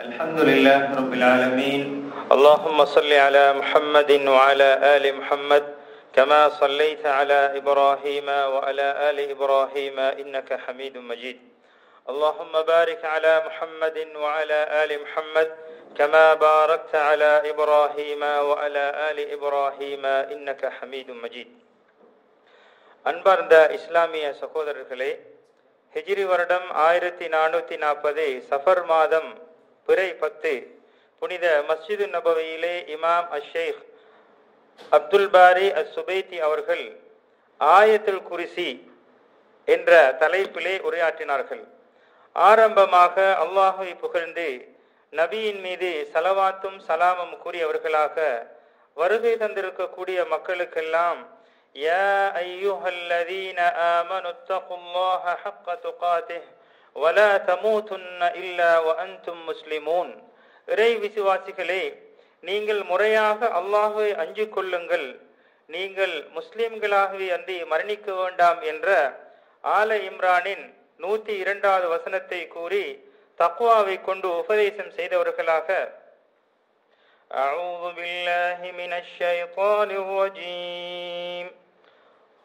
الحمد لله رب العالمين اللهم صل على محمد وعلى آل محمد كما صليت على إبراهيم وعلى آل إبراهيم إنك حميد مجيد اللهم بارك على محمد وعلى آل محمد كما باركت على إبراهيم وعلى آل إبراهيم إنك حميد مجيد அன்பார்ந்த இஸ்லாமிய சகோதரர்களே ஹிஜ்ரி வருடம் ஆயிரத்தி நானூத்தி நாற்பது சஃபர் மாதம் பிறை பத்து புனித மஸ்ஜிது நபவியிலே இமாம் Ash Sheikh Abdul Bari As Thubaiti அவர்கள் ஆயத்துல் குரிசி என்ற தலைப்பிலே உரையாற்றினார்கள் ஆரம்பமாக அல்லாஹை புகழ்ந்து நபியின் மீது சலவாத்தும் சலாமும் கூறியவர்களாக வருகை தந்திருக்கக்கூடிய மக்களுக்கெல்லாம் يا أيها الذين آمنوا اتقوا الله حق تقاته ولا تموتن إلا وأنتم مسلمون இறை விசுவாசிகளே நீங்கள் முறையாக அல்லாஹுவை அஞ்சு கொள்ளுங்கள் நீங்கள் முஸ்லிம்களாகவே அன்றி மரணிக்க வேண்டாம் என்ற ஆல இம்ரானின் நூத்தி இரண்டாவது வசனத்தை கூறி தக்வாவை கொண்டு உபதேசம் செய்தவர்களாக أعوذ بالله من الشيطان الرجيم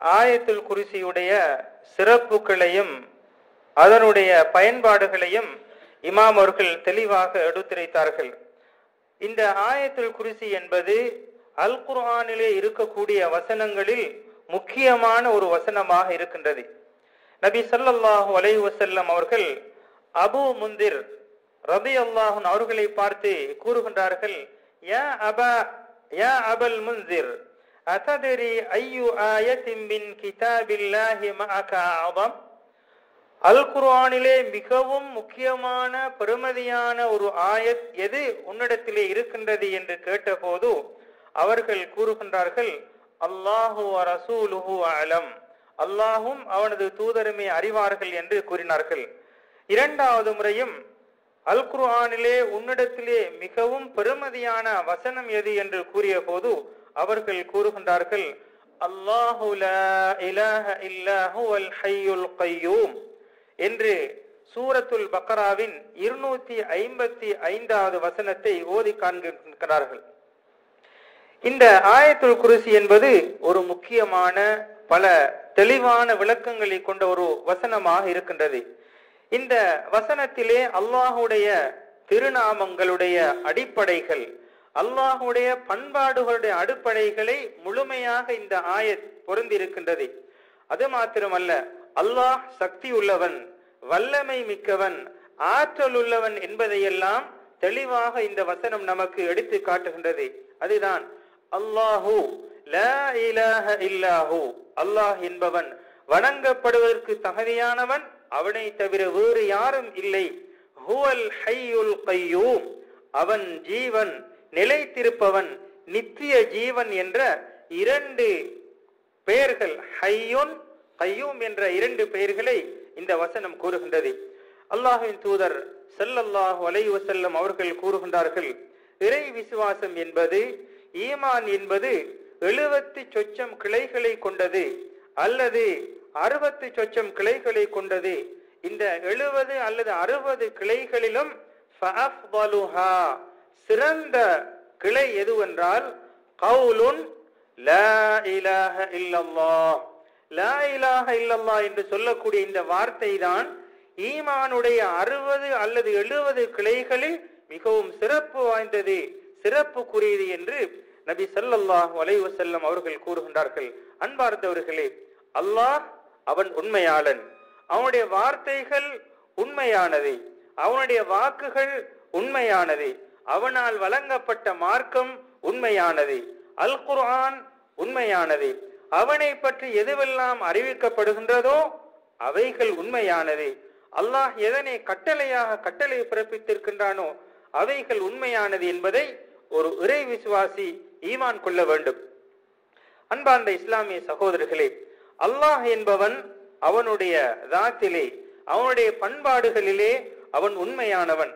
ஆயத்துல் குருசியுடைய சிறப்புகளையும் அதனுடைய பயன்பாடுகளையும் இமாம் அவர்கள் தெளிவாக எடுத்துரைத்தார்கள். இந்த ஆயத்துல் குருசி என்பது அல் குர்ஹானிலே இருக்கக்கூடிய வசனங்களில் முக்கியமான ஒரு வசனமாக இருக்கின்றது. நபி சல்லாஹூ அலை வசல்லம் அவர்கள் அபு முந்திர் ரபி அல்லாஹன் அவர்களை பார்த்து கூறுகின்றார்கள் யா அபா யா அபல் முந்திர். அத்ததரி ஐயு ஆயத்தின் மின் கிதாபில்லாஹி மஅக அல் குர்ஆனிலே மிகவும் முக்கியமான பெருமதியான ஒரு ஆயத் எது? உன்னிடத்திலே இருக்கின்றது என்று கேட்டபோது அவர்கள் கூறுகின்றார்கள் அல்லாஹு ரசூலுஹு அலம் அல்லாஹும் அவனது தூதருமே அறிவார்கள் என்று கூறினார்கள். இரண்டாவது முறையும் அல் குர்ஆனிலே உன்னிடத்திலே மிகவும் பெருமதியான வசனம் எது என்று கூறிய போது அவர்கள் கூறுகின்றார்கள் அல்லாஹு அல் கையூம் என்று சூரத்துல் பக்கராவின் இருநூத்தி ஐம்பத்தி ஐந்தாவது வசனத்தை ஓதி காண்கின்றார்கள். இந்த ஆயத்துல் குருசி என்பது ஒரு முக்கியமான பல தெளிவான விளக்கங்களை கொண்ட ஒரு வசனமாக இருக்கின்றது. இந்த வசனத்திலே அல்லாஹுடைய திருநாமங்களுடைய அடிப்படைகள் அல்லாஹுடைய பண்பாடுகளுடைய அடிப்படைகளை முழுமையாக இந்த ஆயத் பொருந்திருக்கின்றது அது மாத்திரமல்ல அல்லாஹ் சக்தி உள்ளவன் வல்லமை மிக்கவன் ஆற்றல் உள்ளவன் என்பதையெல்லாம் தெளிவாக இந்த வசனம் நமக்கு எடுத்து காட்டுகின்றது. அதுதான் அல்லாஹூ இல்லாஹு அல்லாஹ் என்பவன் வணங்கப்படுவதற்கு தகுதியானவன் அவனை தவிர வேறு யாரும் இல்லை. ஹுவல் ஹையுல் கையூம் அவன் ஜீவன் நிலைத்திருப்பவன் நித்திய ஜீவன் என்ற இரண்டு பெயர்கள் ஹையோன் கையூம் என்ற இரண்டு பெயர்களை இந்த வசனம் கூறுகின்றது. அல்லாஹின் தூதர் செல்லல்லாஹு அலை வசல்லம் அவர்கள் கூறுகின்றார்கள் இறை விசுவாசம் என்பது ஈமான் என்பது எழுபத்தி சொச்சம் கிளைகளை கொண்டது அல்லது அறுபத்தி சொச்சம் கிளைகளை கொண்டது. இந்த எழுபது அல்லது அறுபது கிளைகளிலும் சிறந்த கிளை எதுவென்றால் கவுலுன் இல்லல்லா என்று சொல்லக்கூடிய இந்த வார்த்தை தான் ஈமானுடைய அறுபது அல்லது எழுபது கிளைகளில் மிகவும் சிறப்பு வாய்ந்தது சிறப்புக்குரியது என்று நபி ஸல்லல்லாஹு வலைவசல்லம் அவர்கள் கூறுகின்றார்கள். அன்பார்ந்தவர்களே அல்லாஹ் அவன் உண்மையாளன். அவனுடைய வார்த்தைகள் உண்மையானது அவனுடைய வாக்குகள் உண்மையானது. அவனால் வழங்கப்பட்ட மார்க்கம் உண்மையானது. அல் குர்ஆன் உண்மையானது. அவனை பற்றி எதுவெல்லாம் அறிவிக்கப்படுகின்றதோ அவைகள் உண்மையானது. அல்லாஹ் எதனை கட்டளையாக கட்டளை பிறப்பித்திருக்கின்றானோ அவைகள் உண்மையானது என்பதை ஒரு இறை விசுவாசி ஈமான் கொள்ள வேண்டும். அன்பார்ந்த இஸ்லாமிய சகோதரர்களே அல்லாஹ் என்பவன் அவனுடைய தாத்திலே அவனுடைய பண்பாடுகளிலே அவன் உண்மையானவன்.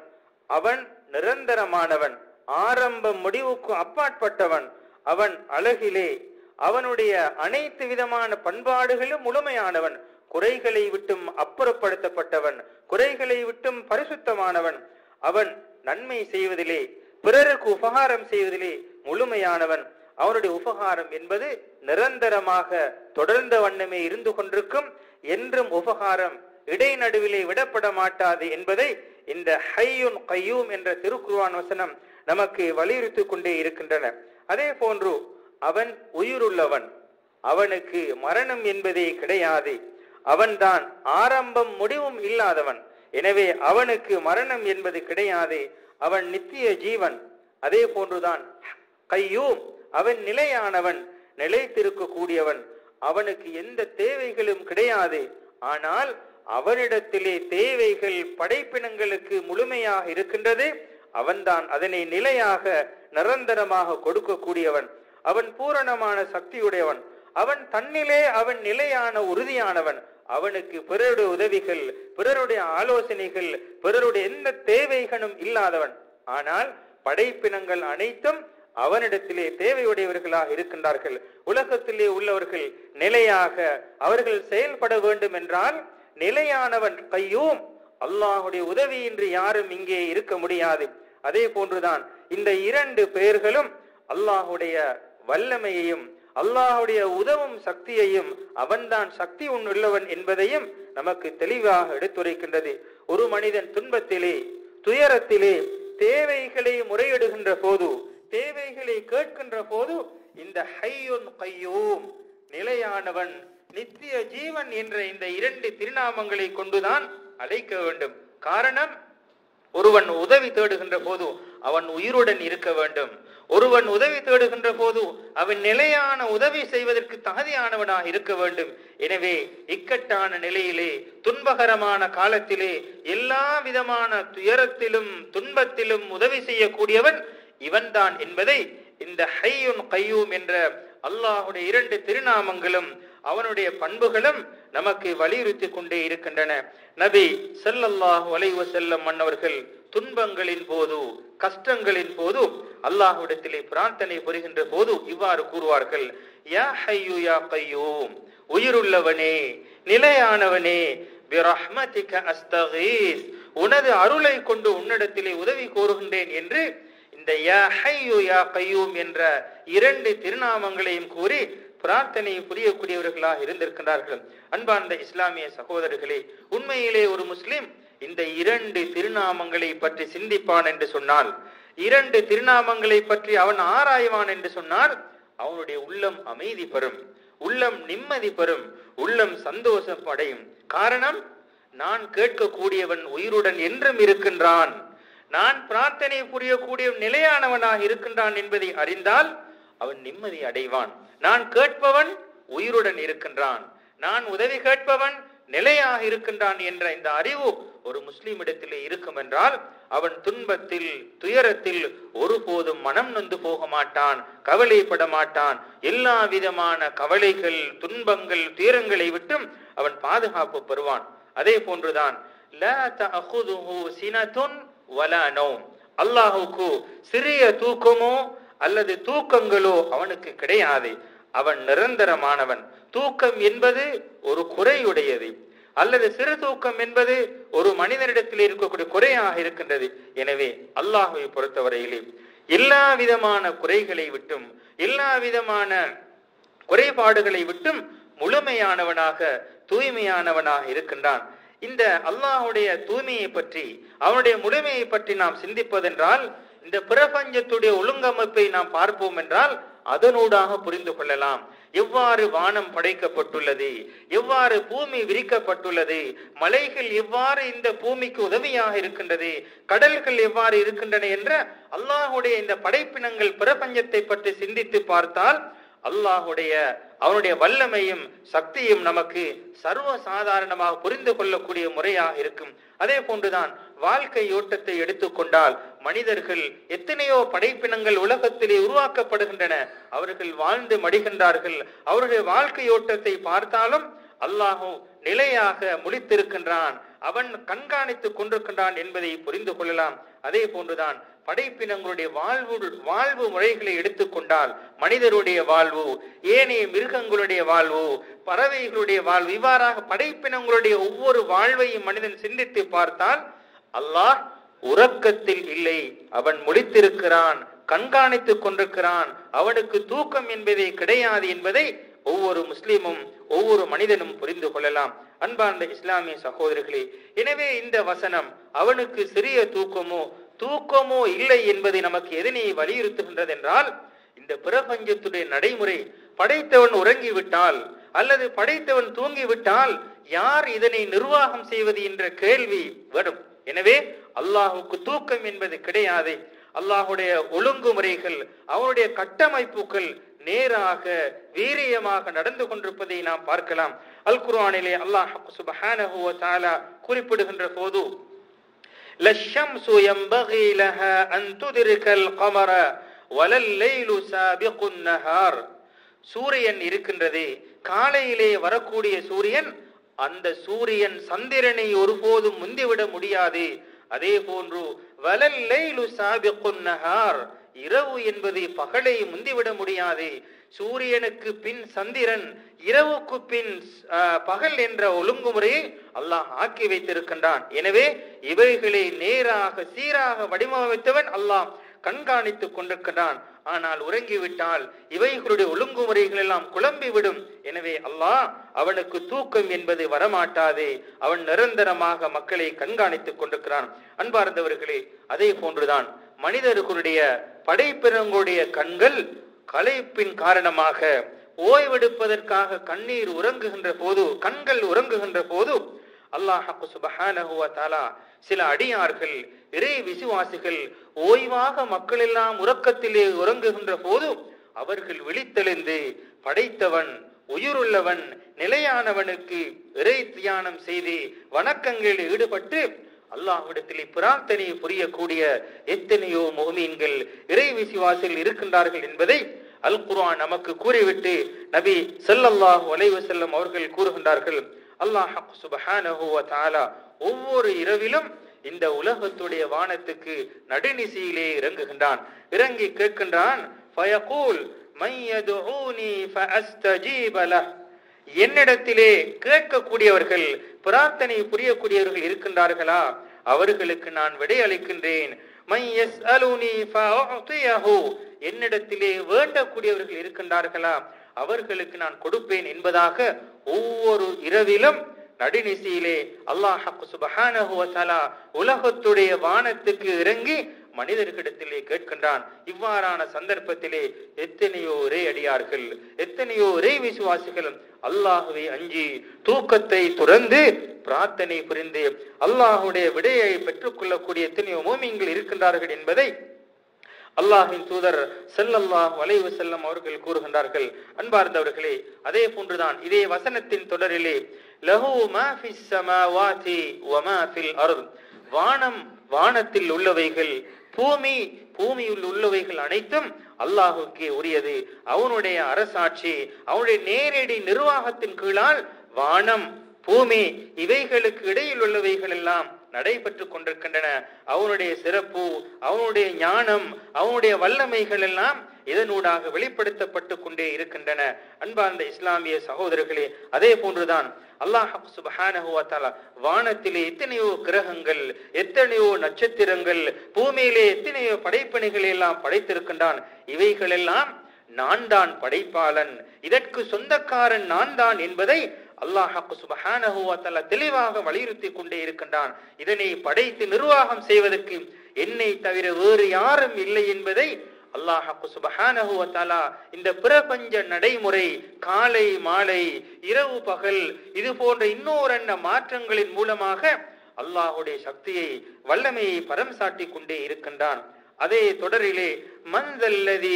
அவன் நிரந்தரமானவன் ஆரம்ப முடிவுக்கு அப்பாற்பட்டவன் அவன் அழகிலே. அவனுடைய அனைத்து விதமான பண்பாடுகளும் முழுமையானவன். குறைகளை விட்டும் அப்புறப்படுத்தப்பட்டவன் குறைகளை விட்டும் பரிசுத்தமானவன். அவன் நன்மை செய்வதிலே பிறருக்கு உபகாரம் செய்வதிலே முழுமையானவன். அவனுடைய உபகாரம் என்பது நிரந்தரமாக தொடர்ந்த வண்ணமே இருந்து கொண்டிருக்கும் என்றும் உபகாரம் இடைநடுவிலே விடப்பட மாட்டாது என்பதை இந்த ஹையுன் கையூம் என்ற திருக்குருவான் வசனம் நமக்கு வலியுறுத்திக் கொண்டே இருக்கின்றன. அதே போன்று அவன் உயிருள்ளவன். அவனுக்கு மரணம் என்பதே கிடையாது. அவன்தான் ஆரம்பம் முடிவும் இல்லாதவன். எனவே அவனுக்கு மரணம் என்பது கிடையாது. அவன் நித்திய ஜீவன். அதே போன்றுதான் கையூம். அவன் நிலையானவன் நிலைத்திருக்க கூடியவன் அவனுக்கு எந்த தேவைகளும் கிடையாது. ஆனால் அவனிடத்திலே தேவைகள் படைப்பினங்களுக்கு முழுமையாக இருக்கின்றது. அவன்தான் அதனை நிலையாக நிரந்தரமாக கொடுக்கக்கூடியவன். அவன் பூரணமான சக்தியுடையவன். அவன் தன்னிலே அவன் நிலையான உறுதியானவன். அவனுக்கு பிறருடைய உதவிகள் பிறருடைய ஆலோசனைகள் பிறருடைய எந்த தேவைகளும் இல்லாதவன். ஆனால் படைப்பினங்கள் அனைத்தும் அவனிடத்திலே தேவையுடையவர்களாக இருக்கின்றார்கள். உலகத்திலே உள்ளவர்கள் நிலையாக அவர்கள் செயல்பட வேண்டும் என்றால் நிலையானவன் கையும். அல்லாஹுடைய உதவியின்றி யாரும் இங்கே இருக்க முடியாது. அதே போன்றுதான் இந்த இரண்டு பெயர்களும் அல்லாஹுடைய வல்லமையையும் அல்லாஹுடைய உதவும் சக்தியையும் அவன்தான் சக்தி உள்ளவன் என்பதையும் நமக்கு தெளிவாக எடுத்துரைக்கின்றது. ஒரு மனிதன் துன்பத்திலே துயரத்திலே தேவைகளை முறையிடுகின்ற போது தேவைகளை கேட்கின்ற போது இந்த ஹையுன் கையூம் நிலையானவன் நித்திய ஜீவன் என்ற இந்த இரண்டு திருநாமங்களை கொண்டுதான் அழைக்க வேண்டும். காரணம் ஒருவன் உதவி தேடுகின்ற போது அவன் உயிருடன் இருக்க வேண்டும். ஒருவன் உதவி தேடுகின்ற போது அவன் நிலையான உதவி செய்வதற்கு தகுதியானவனாக இருக்க வேண்டும். எனவே இக்கட்டான நிலையிலே துன்பகரமான காலத்திலே எல்லா விதமான துயரத்திலும் துன்பத்திலும் உதவி செய்யக்கூடியவன் இவன்தான் என்பதை இந்த ஹையுன் கையூம் என்ற அல்லாஹுடைய இரண்டு திருநாமங்களும் அவனுடைய பண்புகளும் நமக்கு வலியுறுத்தி கொண்டே இருக்கின்றன. நபி செல்லல்லாஹ் வலைவு செல்லும் மன்னவர்கள் துன்பங்களின் போது கஷ்டங்களின் போது அல்லாஹ்விடத்திலே பிரார்த்தனை புரிகின்ற போது இவ்வாறு கூறுவார்கள். யா ஹையு யா கையூம் உயிருள்ளவனே நிலையானவனே பிரஹ்மதிக அஸ்தகீஸ் உனது அருளை கொண்டு உன்னிடத்திலே உதவி கோருகின்றேன் என்று இந்த யா ஹையு யா கையூம் என்ற இரண்டு திருநாமங்களையும் கூறி பிரார்த்தனை புரியக்கூடியவர்களாக இருந்திருக்கின்றார்கள். அன்பார்ந்த இஸ்லாமிய சகோதரர்களே உண்மையிலே ஒரு முஸ்லிம் இந்த இரண்டு திருநாமங்களை பற்றி சிந்திப்பான் என்று சொன்னால் இரண்டு திருநாமங்களை பற்றி அவன் ஆராய்வான் என்று சொன்னால் அவனுடைய உள்ளம் அமைதி பெறும் உள்ளம் நிம்மதி பெறும் உள்ளம் சந்தோஷம் அடையும். காரணம் நான் கேட்கக்கூடியவன் உயிருடன் என்றும் இருக்கின்றான். நான் பிரார்த்தனை புரியக்கூடிய நிலையானவனாக இருக்கின்றான் என்பதை அறிந்தால் அவன் நிம்மதி அடைவான். நான் கேட்பவன் உயிருடன் இருக்கின்றான். நான் உதவி கேட்பவன் நிலையாக இருக்கின்றான் என்ற இந்த அறிவு ஒரு முஸ்லீம் இடத்திலே இருக்கும் என்றால் அவன் துன்பத்தில் துயரத்தில் ஒருபோதும் மனம் நொந்து போக மாட்டான் கவலைப்பட மாட்டான். எல்லா விதமான கவலைகள் துன்பங்கள் துயரங்களை விட்டும் அவன் பாதுகாப்பு பெறுவான். அதே போன்றுதான் அல்லாஹுக்கு சிறிய தூக்கமோ அல்லது தூக்கங்களோ அவனுக்கு கிடையாது. அவன் நிரந்தரமானவன். தூக்கம் என்பது ஒரு குறையுடையது. அல்லது சிறு தூக்கம் என்பது ஒரு மனிதனிடத்தில் இருக்கக்கூடிய குறையாக இருக்கின்றது. எனவே அல்லாஹுவை பொறுத்தவரையிலே எல்லா விதமான குறைகளை விட்டும் எல்லா விதமான குறைபாடுகளை விட்டும் முழுமையானவனாக தூய்மையானவனாக இருக்கின்றான். இந்த அல்லாஹுடைய தூய்மையை பற்றி அவனுடைய முழுமையை பற்றி நாம் சிந்திப்பதென்றால் இந்த பிரபஞ்சத்துடைய ஒழுங்கமைப்பை நாம் பார்ப்போம் என்றால் அதனூடாக புரிந்து கொள்ளலாம். எவ்வாறு வானம் படைக்கப்பட்டுள்ளது? எவ்வாறு பூமி விரிக்கப்பட்டுள்ளது? மலைகள் எவ்வாறு இந்த பூமிக்கு உதவியாக இருக்கின்றது? கடல்கள் எவ்வாறு இருக்கின்றன என்ற அல்லாஹுடைய இந்த படைப்பினங்கள் பிரபஞ்சத்தை பற்றி சிந்தித்து பார்த்தால் அல்லாஹுடைய அவனுடைய வல்லமையும் சக்தியும் நமக்கு சர்வ சாதாரணமாக புரிந்து கொள்ளக்கூடிய முறையாக இருக்கும். அதே போன்றுதான் வாழ்க்கை ஓட்டத்தை எடுத்துக்கொண்டால் மனிதர்கள் எத்தனையோ படைப்பினங்கள் உலகத்திலே உருவாக்கப்படுகின்றன. அவர்கள் வாழ்ந்து மடிகின்றார்கள். அவருடைய வாழ்க்கையோட்டத்தை பார்த்தாலும் அல்லாஹும் நிலையாக முழித்திருக்கின்றான். அவன் கண்காணித்துக் கொண்டிருக்கின்றான் என்பதை புரிந்து கொள்ளலாம். அதே போன்றுதான் படைப்பினங்களுடைய வாழ்வு வாழ்வு முறைகளை எடுத்துக்கொண்டால் மனிதருடைய வாழ்வு ஏனைய மிருகங்களுடைய வாழ்வு பறவைகளுடைய வாழ்வு இவ்வாறாக படைப்பினங்களுடைய ஒவ்வொரு வாழ்வையும் மனிதன் சிந்தித்து பார்த்தால் அல்லாஹ் உறக்கத்தில் இல்லை. அவன் முடித்திருக்கிறான் கண்காணித்துக் கொண்டிருக்கிறான். அவனுக்கு தூக்கம் என்பதே கிடையாது என்பதை ஒவ்வொரு முஸ்லீமும் ஒவ்வொரு மனிதனும் புரிந்து கொள்ளலாம். அன்பார்ந்த இஸ்லாமிய சகோதரர்களே எனவே இந்த வசனம் அவனுக்கு சிறிய தூக்கமோ தூக்கமோ இல்லை என்பதை நமக்கு எதனை வலியுறுத்துகின்றது என்றால் இந்த பிரபஞ்சத்துடைய நடைமுறை படைத்தவன் உறங்கிவிட்டால் அல்லது படைத்தவன் தூங்கிவிட்டால் யார் இதனை நிர்வாகம் செய்வது என்ற கேள்வி வரும். எனவே அல்லாஹுக்கு தூக்கம் என்பது கிடையாது. அல்லாஹுடைய ஒழுங்குமுறைகள் அவனுடைய கட்டமைப்புகள் நேராக வீரியமாக நடந்து கொண்டிருப்பதை நாம் பார்க்கலாம். அல் குர்ஆனிலே அல்லாஹ் சுபஹானஹு குறிப்பிடுகின்ற போது லஷம்சு யம்பகி லஹா அன் துதிர்கல் கமர வலல் லைலு சூரியன் இருக்கின்றது காலையிலே வரக்கூடிய சூரியன் அந்த சூரியன் சந்திரனை ஒருபோதும் முந்திவிட முடியாது. அதே போன்று வலல்லைலு சாபிகுன் நஹார். இரவு என்பது பகலை முந்திவிட முடியாது. சூரியனுக்கு பின் சந்திரன் இரவுக்கு பின் பகல் என்ற ஒழுங்குமுறையை அல்லாஹ் ஆக்கி வைத்திருக்கின்றான். எனவே இவைகளை நேராக சீராக வடிவமைத்தவன் அல்லாஹ் கண்காணித்துக் கொண்டிருக்கின்றான். ஆனால் உறங்கிவிட்டால் இவைகளுடைய ஒழுங்குமுறைகள் எல்லாம் குழம்பிவிடும். எனவே அல்லாஹ் அவனுக்கு தூக்கம் என்பது வரமாட்டாது. அவன் நிரந்தரமாக மக்களை கண்காணித்துக் கொண்டிருக்கிறான். அன்பார்ந்தவர்களே அதே போன்றுதான் மனிதர்களுடைய படைப்பிறங்களுடைய கண்கள் களைப்பின் காரணமாக ஓய்வெடுப்பதற்காக கண்ணீர் உறங்குகின்ற போது கண்கள் உறங்குகின்ற போது அல்லாஹ் சுபஹானஹு வ சில அடியார்கள் இறை விசுவாசிகள் ஓய்வாக மக்கள் எல்லாம் உறக்கத்திலே உறங்குகின்ற போது அவர்கள் விழித்தெழுந்து படைத்தவன் உயிருள்ளவன் நிலையானவனுக்கு இறை தியானம் செய்து வணக்கங்களில் ஈடுபட்டு அல்லாஹ்விடத்திலே பிரார்த்தனை புரியக்கூடிய எத்தனையோ முகமீன்கள் இறை விசுவாசிகள் இருக்கின்றார்கள் என்பதை அல் குர்ஆன் நமக்கு கூறிவிட்டு நபி செல்லல்லாஹ் வலைவு செல்லம் அவர்கள் கூறுகின்றார்கள். அல்லாஹ் சுப்ஹானஹு வ ஒவ்வொரு இரவிலும் இந்த உலகத்துடைய வானத்துக்கு நடுநிசையிலே இறங்குகின்றான். இறங்கி கேட்கின்றான் என்னிடத்திலே கேட்கக்கூடியவர்கள் பிரார்த்தனை புரியக்கூடியவர்கள் இருக்கின்றார்களா? அவர்களுக்கு நான் விடை அளிக்கின்றேன். என்னிடத்திலே வேண்டக்கூடியவர்கள் இருக்கின்றார்களா? அவர்களுக்கு நான் கொடுப்பேன் என்பதாக ஒவ்வொரு இரவிலும் நடுநிசையிலே அல்லாஹ் சுபஹானஹு உலகத்துடைய வானத்துக்கு இறங்கி மனிதர்களிடத்திலே கேட்கின்றான். இவ்வாறான சந்தர்ப்பத்திலே எத்தனையோ ஒரே அடியார்கள் எத்தனையோ ஒரே விசுவாசிகள் அல்லாஹுவை அஞ்சி தூக்கத்தை துறந்து பிரார்த்தனை புரிந்து அல்லாஹுடைய விடையை பெற்றுக்கொள்ளக்கூடிய எத்தனையோ மோமியங்கள் இருக்கின்றார்கள் என்பதை அல்லாஹின் தூதர் செல்லல்லாஹ் வளைவு செல்லம் அவர்கள் கூறுகின்றார்கள். அன்பார்ந்தவர்களே அதே போன்றுதான் இதே வசனத்தின் தொடரிலே லஹு வானம் வானத்தில் உள்ளவைகள் பூமி பூமியில் உள்ளவைகள் அனைத்தும் அல்லாஹுக்கே உரியது. அவனுடைய அரசாட்சி அவனுடைய நேரடி நிர்வாகத்தின் கீழால் வானம் பூமி இவைகளுக்கு இடையில் உள்ளவைகள் எல்லாம் நடைபெற்றுக் கொண்டிருக்கின்றன. அவனுடைய சிறப்பு அவனுடைய ஞானம் அவனுடைய வல்லமைகள் எல்லாம் இதனூடாக வெளிப்படுத்தப்பட்டு கொண்டே இருக்கின்றன. அன்பார்ந்த இஸ்லாமிய சகோதரர்களே அதே போன்றுதான் அல்லாஹ் சுபஹானஹுவாத்தாலா வானத்திலே எத்தனையோ கிரகங்கள் எத்தனையோ நட்சத்திரங்கள் பூமியிலே எத்தனையோ படைப்பணிகள் எல்லாம் படைத்திருக்கின்றான். இவைகளெல்லாம் நான் தான் படைப்பாளன். இதற்கு சொந்தக்காரன் நான் தான் என்பதை அல்லாஹ் சுபஹானஹு தெளிவாக வலியுறுத்தி கொண்டே இருக்கின்றான். இதனை படைத்து நிர்வாகம் செய்வதற்கு என்னை தவிர வேறு யாரும் இல்லை என்பதை அல்லாஹ் சுபஹானஹு இந்த பிரபஞ்ச நடைமுறை காலை மாலை இரவு பகல் இது போன்ற இன்னோரன்ன மாற்றங்களின் மூலமாக அல்லாஹுடைய சக்தியை வல்லமையை பரம் சாட்டி கொண்டே இருக்கின்றான். அதே தொடரிலே மந்தல்லதி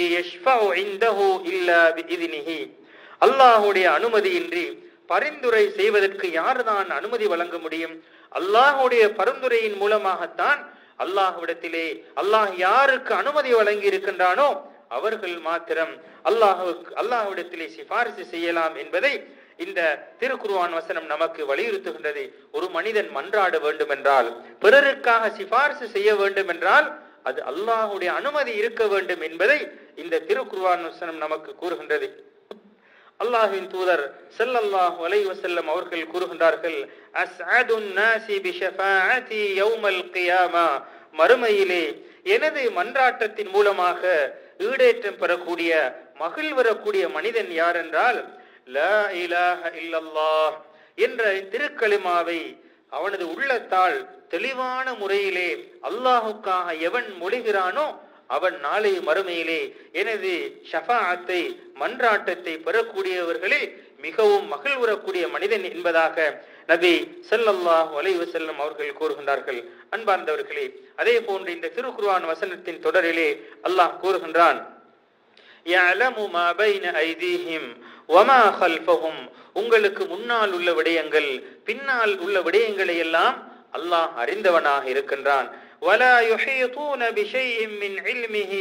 அல்லாஹுடைய அனுமதியின்றி பரிந்துரை செய்வதற்கு யார்தான் அனுமதி வழங்க முடியும்? அல்லாஹுடைய பரிந்துரையின் மூலமாகத்தான் அல்லாஹ்விடத்திலே அல்லாஹ் யாருக்கு அனுமதி வழங்கி இருக்கின்றானோ அவர்கள் மாத்திரம் அல்லாஹுக்கு அல்லாஹ்விடத்திலே சிபாரிசு செய்யலாம் என்பதை இந்த திருக்குருவான் வசனம் நமக்கு வலியுறுத்துகின்றது. ஒரு மனிதன் மன்றாட வேண்டும் என்றால் பிறருக்காக சிபாரிசு செய்ய வேண்டும் என்றால் அது அல்லாஹுடைய அனுமதி இருக்க வேண்டும் என்பதை இந்த திருக்குருவான் வசனம் நமக்கு கூறுகின்றது. அல்லாஹின் தூதர் செல்லல்லாஹ் அலைஹி வஸல்லம் அவர்கள் கூறுகின்றார்கள் அஸ்அதுன் நாசி பிஷஃபாஅதி யௌமல் கியாமா. மறுமையிலே எனது மன்றாட்டத்தின் மூலமாக ஈடேற்றம் பெறக்கூடிய மகிழ் வரக்கூடிய மனிதன் யார் என்றால் லா இலாஹ இல்லல்லாஹ் என்ற திருக்கலிமாவை அவனது உள்ளத்தால் தெளிவான முறையிலே அல்லாஹுக்காக எவன் மொழிகிறானோ அவன் நாளை மறுமையிலே எனது ஷஃபாத்தை மன்றாட்டத்தை பெறக்கூடியவர்களில் மிகவும் மகள் மனிதன் என்பதாக நபி சல்லல்லாஹ் வலைவு செல்லம் அவர்கள் கூறுகின்றார்கள். அன்பார்ந்தவர்களே அதே போன்று இந்த திருக்குர்வான் வசனத்தின் தொடரிலே அல்லாஹ் கூறுகின்றான் உங்களுக்கு முன்னால் உள்ள விடயங்கள் பின்னால் உள்ள விடயங்களை எல்லாம் அல்லாஹ் அறிந்தவனாக இருக்கின்றான். ولا يحيطون بشيء من علمه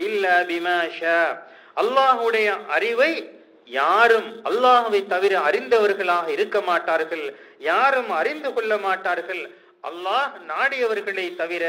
إلا بما شاء அல்லாஹ்வுடைய அறிவை யாரும் அல்லாஹ்வை தவிர அறிந்தவர்களாக இருக்க மாட்டார்கள் யாரும் அறிந்து கொள்ள மாட்டார்கள் அல்லாஹ் நாடியவர்களை தவிர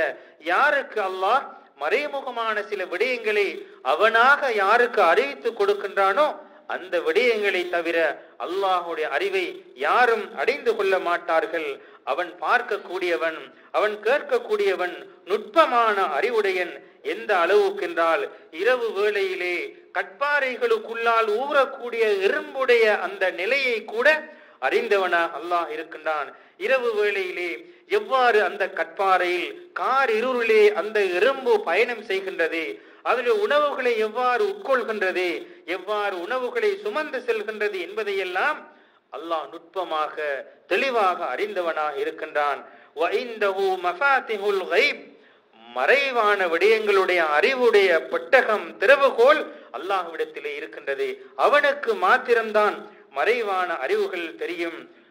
யாருக்கு அல்லாஹ் மறைமுகமான சில விடயங்களை அவனாக யாருக்கு அறிவித்து கொடுக்கின்றானோ அந்த விடயங்களை தவிர அல்லாஹுடைய அறிவை யாரும் அடைந்து கொள்ள மாட்டார்கள் அவன் பார்க்கக்கூடியவன் அவன் கேட்கக்கூடியவன் நுட்பமான அறிவுடையன் எந்த அளவுக்கென்றால் இரவு வேளையிலே கட்பாறைகளுக்குள்ளால் ஊறக்கூடிய எறும்புடைய அந்த நிலையை கூட அறிந்தவனாக அல்லாஹ் இருக்கின்றான். இரவு வேளையிலே எவ்வாறு அந்த கட்பாறையில் கார் இருளிலே அந்த எறும்பு பயணம் செய்கின்றது அதில் உணவுகளை எவ்வாறு உட்கொள்கின்றது எவ்வாறு உணவுகளை சுமந்து செல்கின்றது என்பதையெல்லாம் அல்லாஹ் நுட்பமாக தெளிவாக அறிந்தவனாக இருக்கின்றான். மறைவான விடயங்களுடைய அறிவுடைய பெட்டகம் திறவுகோல் அல்லாஹ்விடத்திலே இருக்கின்றது. அவனுக்கு மாத்திரம்தான் மறைவான அறிவுகள் தெரியும்.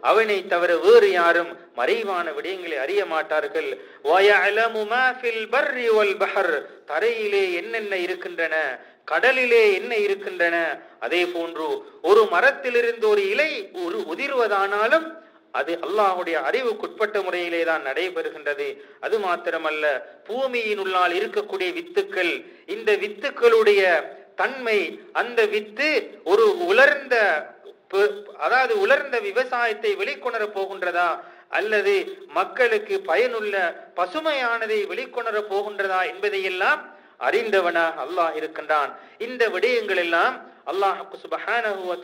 அவனை தவிர வேறு யாரும் மறைவான விடயங்களை அறிய மாட்டார்கள். தரையிலே என்னென்ன இருக்கின்றன? கடலிலே என்ன இருக்கின்றன? அதே போன்று ஒரு மரத்திலிருந்து ஒரு இலை ஒரு உதிர்வதானாலும் அது அல்லாஹுடைய அறிவுக்குட்பட்ட முறையிலே தான் நடைபெறுகின்றது. அது மாத்திரமல்ல பூமியினுள்ளால் இருக்கக்கூடிய வித்துக்கள் இந்த வித்துக்களுடைய தன்மை அந்த வித்து ஒரு உலர்ந்த அதாவது உலர்ந்த விவசாயத்தை வெளிக்கொணர போகின்றதா? அல்லது மக்களுக்கு பயனுள்ள பசுமையானதை வெளிக்கொணர போகின்றதா? என்பதையெல்லாம் அறிந்தவனா அல்லாஹ் இருக்கின்றான். இந்த விடயங்கள் எல்லாம் அல்லாஹ் சுபஹானஹு வ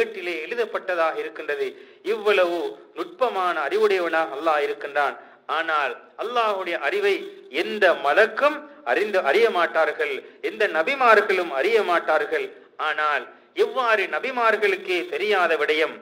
ஏட்டிலே எழுதப்பட்டதாக இருக்கின்றது. இவ்வளவு நுட்பமான அறிவுடையவனா அல்லாஹ் இருக்கின்றான். ஆனால் அல்லாஹுடைய அறிவை எந்த மலக்கும் அறிந்து அறிய மாட்டார்கள் எந்த நபிமார்களும் அறிய மாட்டார்கள். ஆனால் எவ்வாறு நபிமார்களுக்கே தெரியாத விடயம்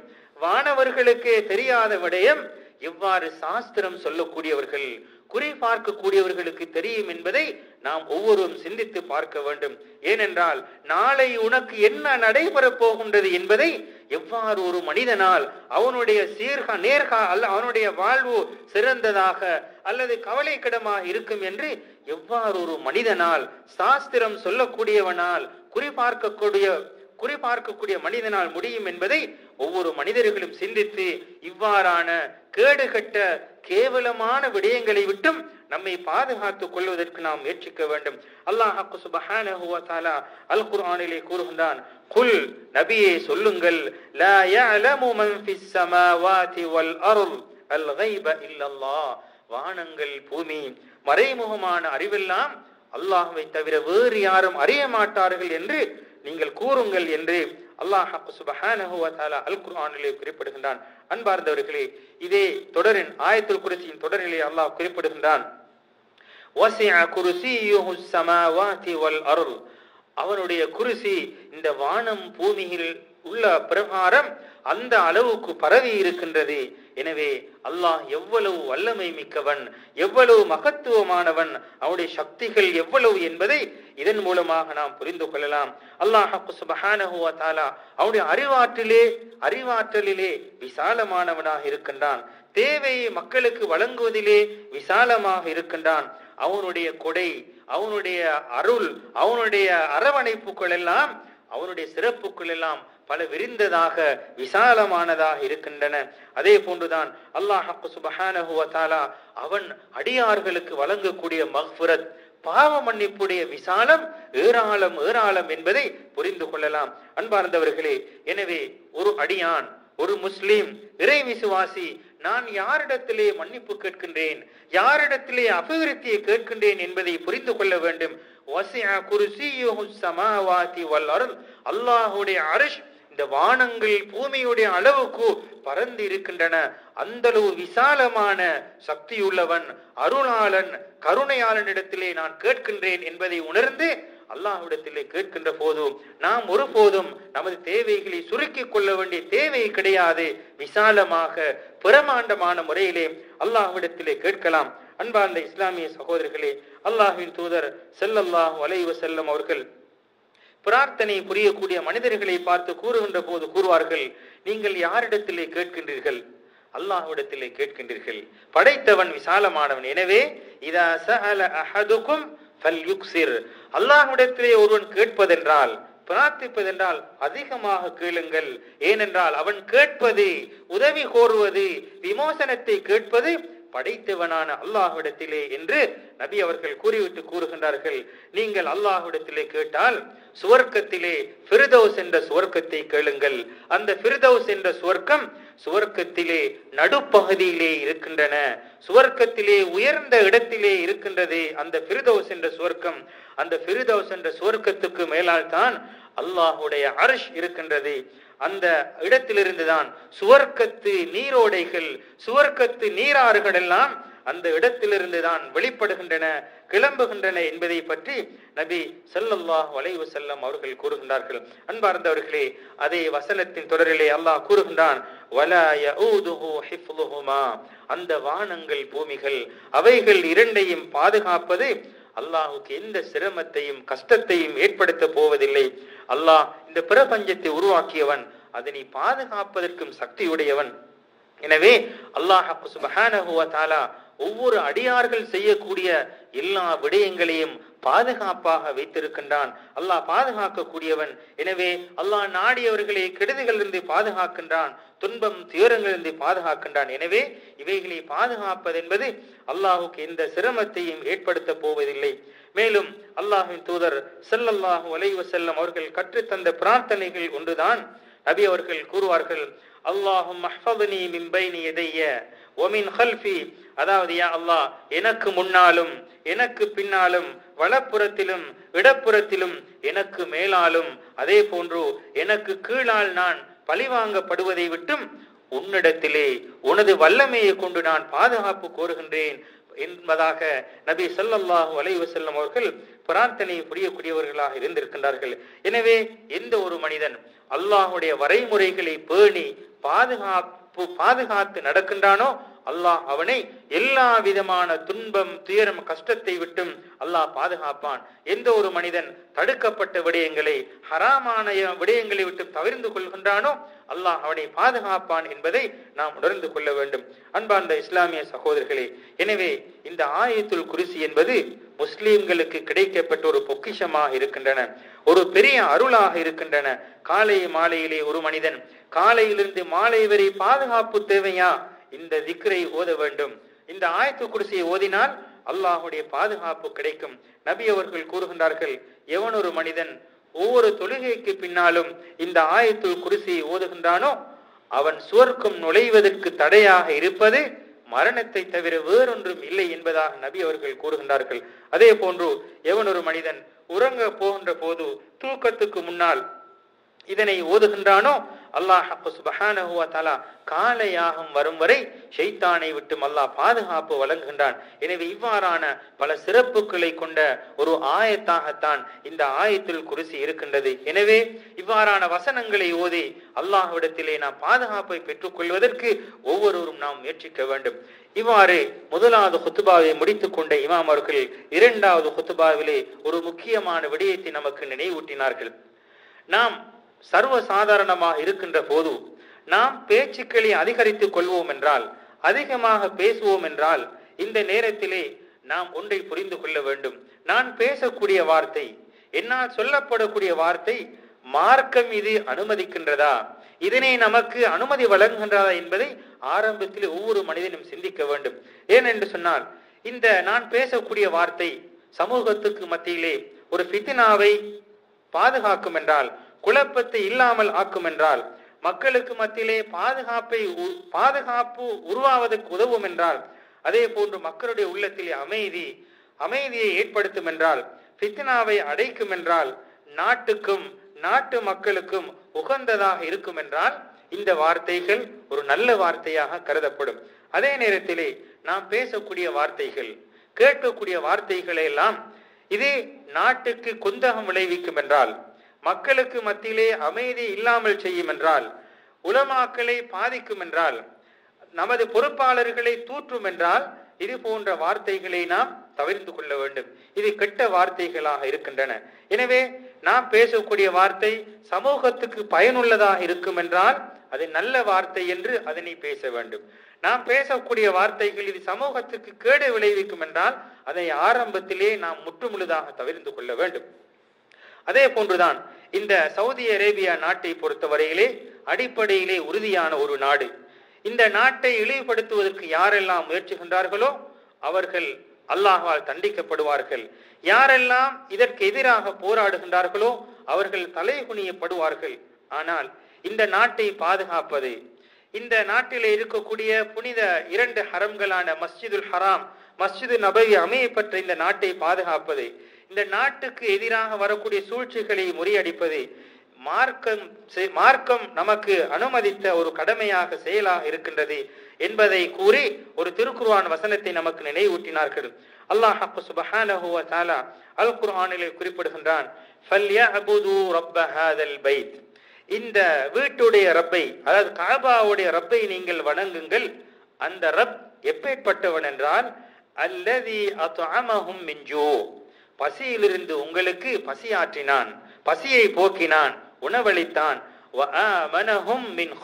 வானவர்களுக்கே தெரியாத விடயம் எவ்வாறு சாஸ்திரம் சொல்லக்கூடியவர்கள் குறி பார்க்கக்கூடியவர்களுக்கு தெரியும் என்பதை நாம் ஒவ்வொருவரும் சிந்தித்து பார்க்க வேண்டும். ஏனென்றால் நாளை உனக்கு என்ன நடைபெறப் போகின்றது என்பதை எவ்வாறு ஒரு மனிதனால் அவனுடைய சீர்கா நேர்கா அல்ல அவனுடைய வாழ்வு சிறந்ததாக அல்லது கவலைக்கிடமாக இருக்கும் என்று எவ்வாறு ஒரு மனிதனால் சாஸ்திரம் சொல்லக்கூடியவனால் குறி பார்க்கக்கூடிய குறிபார்க்கக்கூடிய மனிதனால் முடியும் என்பதை ஒவ்வொரு மனிதர்களும் சிந்தித்து இவ்வாறான கேடுகட்ட கேவலமான விடயங்களை விட்டும் நம்மை பாதுகாத்துக் கொள்வதற்கு நாம் முயற்சிக்க வேண்டும். அல்லாஹ் சுபஹானஹு தாலா அல் குர்ஆனிலே கூறுகின்றான் குல் நபியே சொல்லுங்கள் லா யஅலமு மன் ஃபிஸ் ஸமாவாதி வல் அர்த் அல் கைப இல்லல்லாஹ் வானங்கள் பூமி மறைமுகமான அறிவெல்லாம் அல்லாஹ்வை தவிர வேறு யாரும் அறிய மாட்டார்கள் என்று நீங்கள் கூறுங்கள் என்று அல்லாஹ் சுபஹானஹு அல் குர்ஆனிலே குறிப்பிடுகின்றான். அன்பார்ந்தவர்களே இதே தொடரின் ஆயத்துல் குருசியின் தொடரிலே அல்லாஹ் குறிப்பிடுகின்றான். வல் அவனுடைய குருசி இந்த வானம் பூமியில் உள்ள பிரகாரம் அந்த அளவுக்கு பரவி இருக்கின்றது. எனவே அல்லாஹ் எவ்வளவு வல்லமை மிக்கவன் எவ்வளவு மகத்துவமானவன் அவனுடைய சக்திகள் எவ்வளவு என்பதை இதன் மூலமாக நாம் புரிந்து கொள்ளலாம். அல்லாஹ் சுபஹானஹு அவனுடைய அறிவாற்றிலே அறிவாற்றலிலே விசாலமானவனாக இருக்கின்றான். தேவையை மக்களுக்கு வழங்குவதிலே விசாலமாக இருக்கின்றான். அவனுடைய கொடை அவனுடைய அருள் அவனுடைய அரவணைப்புகள் எல்லாம் அவனுடைய சிறப்புகள் எல்லாம் பல விரிந்ததாக விசாலமானதாக இருக்கின்றன. அதே போன்றுதான் அல்லாஹ் சுபஹானஹு அவன் அடியார்களுக்கு வழங்கக்கூடிய மஃபிரத் பாவ மன்னிப்புடைய விசாலம் ஏராளம் ஏராளம் என்பதை புரிந்து கொள்ளலாம். அன்பார்ந்தவர்களே எனவே ஒரு அடியான் ஒரு முஸ்லீம் இறை விசுவாசி நான் யாரிடத்திலே மன்னிப்பு கேட்கின்றேன் யாரிடத்திலே அபிவிருத்தியை கேட்கின்றேன் என்பதை புரிந்து கொள்ள வேண்டும். அல்லாஹுடைய குர்சியுஹு அரிஷ் இந்த வானங்கள் பூமியுடைய அளவுக்கு பறந்து இருக்கின்றன அந்த அளவு விசாலமான சக்தியுள்ளவன் அருணாளன் கருணையாளனிடத்திலே நான் கேட்கின்றேன் என்பதை உணர்ந்து அல்லாஹ்விடத்திலே கேட்கின்ற போதும் நாம் ஒருபோதும் நமது தேவைகளை சுருக்கிக் கொள்ள வேண்டிய தேவை கிடையாது. விசாலமாக பிரமாண்டமான முறையிலே அல்லாஹ்விடத்திலே கேட்கலாம். அன்பார்ந்த இஸ்லாமிய சகோதரர்களே அல்லாஹின் தூதர் செல்லல்லாஹ் வலைவ செல்லம் அவர்கள் பிரார்த்தனை புரியக்கூடிய மனிதர்களை பார்த்து கூறுகின்ற போது கூறுவார்கள் நீங்கள் யாரிடத்திலே கேட்கின்றீர்கள்? அல்லாஹ்விடத்திலே கேட்கின்றீர்கள். படைத்தவன் விசாலமானவன். எனவே இதா சஅல அஹதுக்கும் ஃபல்யுக்சிர் அல்லாஹ்விடத்திலே ஒருவன் கேட்பதென்றால் பிரார்த்திப்பதென்றால் அதிகமாக கேளுங்கள். ஏனென்றால் அவன் கேட்பது உதவி கோருவது விமோசனத்தை கேட்பது படைத்தவனான அல்லாஹ்விடத்திலே என்று நபி அவர்கள் கூறிவிட்டு கூறுகின்றார்கள். நீங்கள் அல்லாஹ்விடத்திலே கேட்டால் சுவர்க்கத்திலே ஃபிர்தௌஸ் என்ற சுவர்க்கத்தை கேளுங்கள். அந்த ஃபிர்தௌஸ் என்ற சுவர்க்கம் சுவர்க்கத்திலே நடுப்பகுதியிலே இருக்கின்றன. சுவர்க்கத்திலே உயர்ந்த இடத்திலே இருக்கின்றது அந்த ஃபிர்தௌஸ் என்ற சுவர்க்கம். அந்த ஃபிர்தௌஸ் என்ற சுவர்க்கத்துக்கு மேலால் தான் அல்லாஹுடைய அரிஷ் இருக்கின்றது. அந்த இடத்திலிருந்துதான் சுவர்க்கத்து நீரோடைகள் சுவர்க்கத்து நீராறுகள் எல்லாம் அந்த இடத்திலிருந்து தான் வெளிப்படுகின்றன கிளம்புகின்றன என்பதை பற்றி நபி ஸல்லல்லாஹு வளைவு செல்லம் அவர்கள் கூறுகின்றார்கள். அன்பார்ந்தவர்களே அதே வசனத்தின் தொடரிலே அல்லாஹ் கூறுகின்றான் அந்த வானங்கள் பூமிகள் அவைகள் இரண்டையும் பாதுகாப்பது அல்லாஹுக்கு எந்த சிரமத்தையும் கஷ்டத்தையும் ஏற்படுத்த போவதில்லை. அல்லாஹ் இந்த பிரபஞ்சத்தை உருவாக்கியவன் அதனை பாதுகாப்பதற்கும் சக்தியுடையவன். எனவே அல்லாஹ் சுபஹானஹு தாலா ஒவ்வொரு அடியார்கள் செய்யக்கூடிய எல்லா விடயங்களையும் பாதுகாப்பாக வைத்திருக்கின்றான். அல்லாஹ் பாதுகாக்கக்கூடியவன். எனவே அல்லாஹ் நாடியவர்களை கெடுதிகளிலிருந்து பாதுகாக்கின்றான் துன்பம் துயரங்களிலிருந்து பாதுகாக்கின்றான். எனவே இவைகளை பாதுகாப்பது என்பது அல்லாஹுக்கு எந்த சிரமத்தையும் ஏற்படுத்த போவதில்லை. மேலும் அல்லாஹின் தூதர் செல்லல்லாஹு அலைஹி செல்லம் அவர்கள் கற்றுத்தந்த பிரார்த்தனைகள் ஒன்றுதான். நபி அவர்கள் கூறுவார்கள் அல்லாஹும் மஹ்ஃபத்னி மின் பைனி எதைய ஒமின் ஹல்ஃபி அதாவது யா அல்லாஹ் எனக்கு முன்னாலும் எனக்கு பின்னாலும் வலப்புறத்திலும் இடப்புறத்திலும் எனக்கு மேலாலும் அதே போன்று எனக்கு கீழால் நான் பழிவாங்கப்படுவதை விட்டும் உன்னிடத்திலே உனது வல்லமையை கொண்டு நான் பாதுகாப்பு கோருகின்றேன். என்பதாக நபி சொல்லல்லாஹு அலைஹி செல்லும் அவர்கள் பிரார்த்தனை புரியக்கூடியவர்களாக இருந்திருக்கின்றார்கள். எனவே எந்த ஒரு மனிதன் அல்லாஹுடைய வரைமுறைகளை பேணி பாதுகாப்பு பாதுகாத்து நடக்கின்றானோ அல்லாஹ் அவனை எல்லா விதமான துன்பம் துயரம் கஷ்டத்தை விட்டும் அல்லாஹ் பாதுகாப்பான். எந்த ஒரு மனிதன் தடுக்கப்பட்ட விடயங்களை ஹராமான விடயங்களை விட்டு தவிர்ந்து கொள்கின்றானோ அல்லாஹ் அவனை பாதுகாப்பான் என்பதை நாம் உணர்ந்து கொள்ள வேண்டும். அன்பார்ந்த இஸ்லாமிய சகோதரர்களே எனவே இந்த ஆயத்துல் குருசி என்பது முஸ்லிம்களுக்கு கிடைக்கப்பட்ட ஒரு பொக்கிஷமாக இருக்கின்றன. ஒரு பெரிய அருளாக இருக்கின்றன. காலை மாலையிலே ஒரு மனிதன் காலையிலிருந்து மாலை வரை பாதுகாப்பு தேவையா? இந்த திக்ரை ஓத வேண்டும். இந்த ஆயத்து குடிசையை ஓதினால் அல்லாஹுடைய பாதுகாப்பு கிடைக்கும். நபி அவர்கள் கூறுகின்றார்கள் எவன் ஒரு மனிதன் ஒவ்வொரு தொழுகைக்கு பின்னாலும் இந்த ஆயத்துள் குருசியை ஓதுகின்றானோ? அவன் சுவர்க்கம் நுழைவதற்கு தடையாக இருப்பது மரணத்தை தவிர வேறொன்றும் இல்லை என்பதாக நபி அவர்கள் கூறுகின்றார்கள். அதே போன்று எவன் ஒரு மனிதன் உறங்க போகின்ற போது தூக்கத்துக்கு முன்னால் இதனை ஓதுகின்றானோ அல்லாஹ் சுபஹானஹு தலா தஆலா காலையாகம் வரும் வரை ஷைத்தானை விட்டும் அல்லாஹ் பாதுகாப்பு வழங்குகின்றான். எனவே இவ்வாறான பல சிறப்புகளை கொண்ட ஒரு ஆயத்தாகத்தான் இந்த ஆயத்தில் குருசி இருக்கின்றது. எனவே இவ்வாறான வசனங்களை ஓதி அல்லாஹ்விடத்திலே நாம் பாதுகாப்பை பெற்றுக்கொள்வதற்கு ஒவ்வொருவரும் நாம் முயற்சிக்க வேண்டும். இவ்வாறு முதலாவது ஹுத்துபாவை முடித்துக் கொண்ட இமாம் அவர்கள் இரண்டாவது ஹுத்துபாவிலே ஒரு முக்கியமான விடயத்தை நமக்கு நினைவூட்டினார்கள். நாம் சர்வ சாதாரணமாக இருக்கின்ற போது நாம் பேச்சுக்களை அதிகரித்துக் கொள்வோம் என்றால் அதிகமாக பேசுவோம் என்றால் இந்த நேரத்திலே நாம் ஒன்றை புரிந்து கொள்ள வேண்டும். நான் பேசக்கூடிய வார்த்தை என்னால் சொல்லப்படக்கூடிய வார்த்தை மார்க்கம் இது அனுமதிக்கின்றதா? இதனை நமக்கு அனுமதி வழங்குகின்றதா என்பதை ஆரம்பத்தில் ஒவ்வொரு மனிதனும் சிந்திக்க வேண்டும். ஏனென்று சொன்னால் இந்த நான் பேசக்கூடிய வார்த்தை சமூகத்துக்கு மத்தியிலே ஒரு பித்தினாவை பாதுகாக்கும் என்றால் குழப்பத்தை இல்லாமல் ஆக்கும் என்றால் மக்களுக்கு மத்தியிலே பாதுகாப்பை பாதுகாப்பு உருவாவதற்கு உதவும் என்றால் அதே போன்று மக்களுடைய உள்ளத்திலே அமைதி அமைதியை ஏற்படுத்தும் என்றால் ஃபித்னாவை அடைக்கும் என்றால் நாட்டுக்கும் நாட்டு மக்களுக்கும் உகந்ததாக இருக்கும் என்றால் இந்த வார்த்தைகள் ஒரு நல்ல வார்த்தையாக கருதப்படும். அதே நேரத்திலே நாம் பேசக்கூடிய வார்த்தைகள் கேட்கக்கூடிய வார்த்தைகளை எல்லாம் இது நாட்டுக்கு குந்தகம் விளைவிக்கும் என்றால் மக்களுக்கு மத்தியிலே அமைதி இல்லாமல் செய்யும் என்றால் உலமாக்களை பாதிக்கும் என்றால் நமது பொறுப்பாளர்களை தூற்றும் என்றால் இது போன்ற வார்த்தைகளை நாம் தவிர்த்து கொள்ள வேண்டும். இது கெட்ட வார்த்தைகளாக இருக்கின்றன. எனவே நாம் பேசக்கூடிய வார்த்தை சமூகத்துக்கு பயனுள்ளதாக இருக்கும் என்றால் அது நல்ல வார்த்தை என்று அதனை பேச வேண்டும். நாம் பேசக்கூடிய வார்த்தைகள் இது சமூகத்துக்கு கேடு விளைவிக்கும் என்றால் அதை ஆரம்பத்திலே நாம் முற்றுமுழுதாக தவிர்த்து கொள்ள வேண்டும். அதே போன்றுதான் இந்த சவுதி அரேபியா நாட்டை பொறுத்தவரையிலே அடிப்படையிலே உறுதியான ஒரு நாடு. இந்த நாட்டை இழிவுபடுத்துவதற்கு யாரெல்லாம் முயற்சிகின்றார்களோ அவர்கள் அல்லாஹால் தண்டிக்கப்படுவார்கள். யாரெல்லாம் இதற்கு எதிராக போராடுகின்றார்களோ அவர்கள் தலைகுனியப்படுவார்கள். ஆனால் இந்த நாட்டை பாதுகாப்பது இந்த நாட்டில் இருக்கக்கூடிய புனித இரண்டு ஹரம்களான மஸ்ஜிதுல் ஹராம் மஸ்ஜிது நபவி அமையப்பட்ட இந்த நாட்டை பாதுகாப்பது இந்த நாட்டுக்கு எதிராக வரக்கூடிய சூழ்ச்சிகளை முறியடிப்பது மார்க்கம் மார்க்கம் நமக்கு அனுமதித்த ஒரு கடமையாக செயலாக இருக்கின்றது என்பதை கூறி ஒரு திருக்குர்வான் வசனத்தை நமக்கு நினைவூட்டினார்கள். அல்லாஹ் சுபஹானஹு வ அல் குர்ஆனிலே குறிப்பிடுகின்றான் பைத். இந்த வீட்டுடைய ரப்பை அதாவது காபாவுடைய ரப்பை நீங்கள் வணங்குங்கள். அந்த ரப் எப்பேற்பட்டவன் என்றால் அல்லதி அத்அமஹும் மின்ஜூ பசியிலிருந்து உங்களுக்கு பசியாற்றினான் பசியை போக்கினான் உணவளித்தான். மின்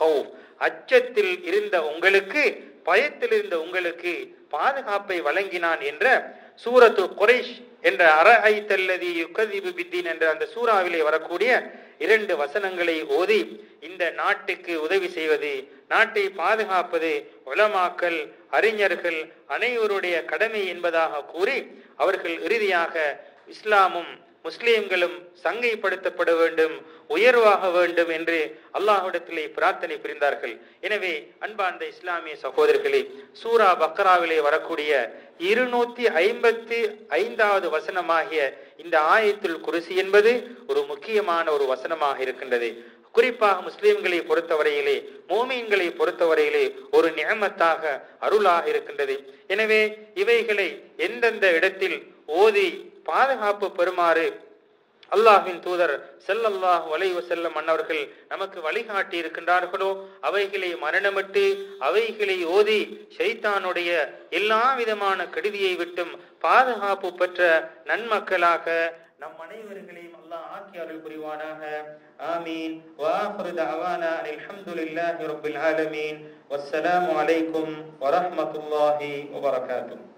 அச்சத்தில் இருந்த உங்களுக்கு பயத்தில் இருந்த உங்களுக்கு பாதுகாப்பை வழங்கினான் என்ற சூரத்து குறைஷ் என்ற அரஐத்தல்லதி யுக்கதிபு பித்தின் என்ற அந்த சூறாவிலே வரக்கூடிய இரண்டு வசனங்களை ஓதி இந்த நாட்டுக்கு உதவி செய்வது நாட்டை பாதுகாப்பது உலமாக்கல் அறிஞர்கள் அனைவருடைய கடமை என்பதாக கூறி அவர்கள் இறுதியாக இஸ்லாமும் முஸ்லீம்களும் சங்கைப்படுத்தப்பட வேண்டும் உயர்வாக வேண்டும் என்று அல்லாஹ்விடத்திலே பிரார்த்தனை புரிந்தார்கள். எனவே அன்பார்ந்த இஸ்லாமிய சகோதரர்களே சூரா பக்ராவிலே வரக்கூடிய இருநூத்தி ஐம்பத்தி ஐந்தாவது வசனமாகிய இந்த ஆயத்துல் குருசி என்பது ஒரு முக்கியமான ஒரு வசனமாக இருக்கின்றது. குறிப்பாக முஸ்லிம்களை பொறுத்தவரையிலே மோமீன்களை பொறுத்தவரையிலே ஒரு நியமத்தாக அருளாக இருக்கின்றது. எனவே இவைகளை எந்தெந்த இடத்தில் ஓதி பாதுகாப்பு பெறுமாறு அல்லாஹின் தூதர் செல்லல்லாஹ் வலை செல்லும் மன்னவர்கள் நமக்கு வழிகாட்டி இருக்கின்றார்களோ அவைகளை மரணமிட்டு அவைகளை ஓதி ஷைத்தானுடைய எல்லா விதமான கெடுதியை விட்டும் பாதுகாப்பு பெற்ற நன்மக்களாக நம் அனைவர்களையும் الله عنك يا آمين. وآخر دعوانا الحمد لله رب العالمين. والسلام عليكم ورحمة الله وبركاته.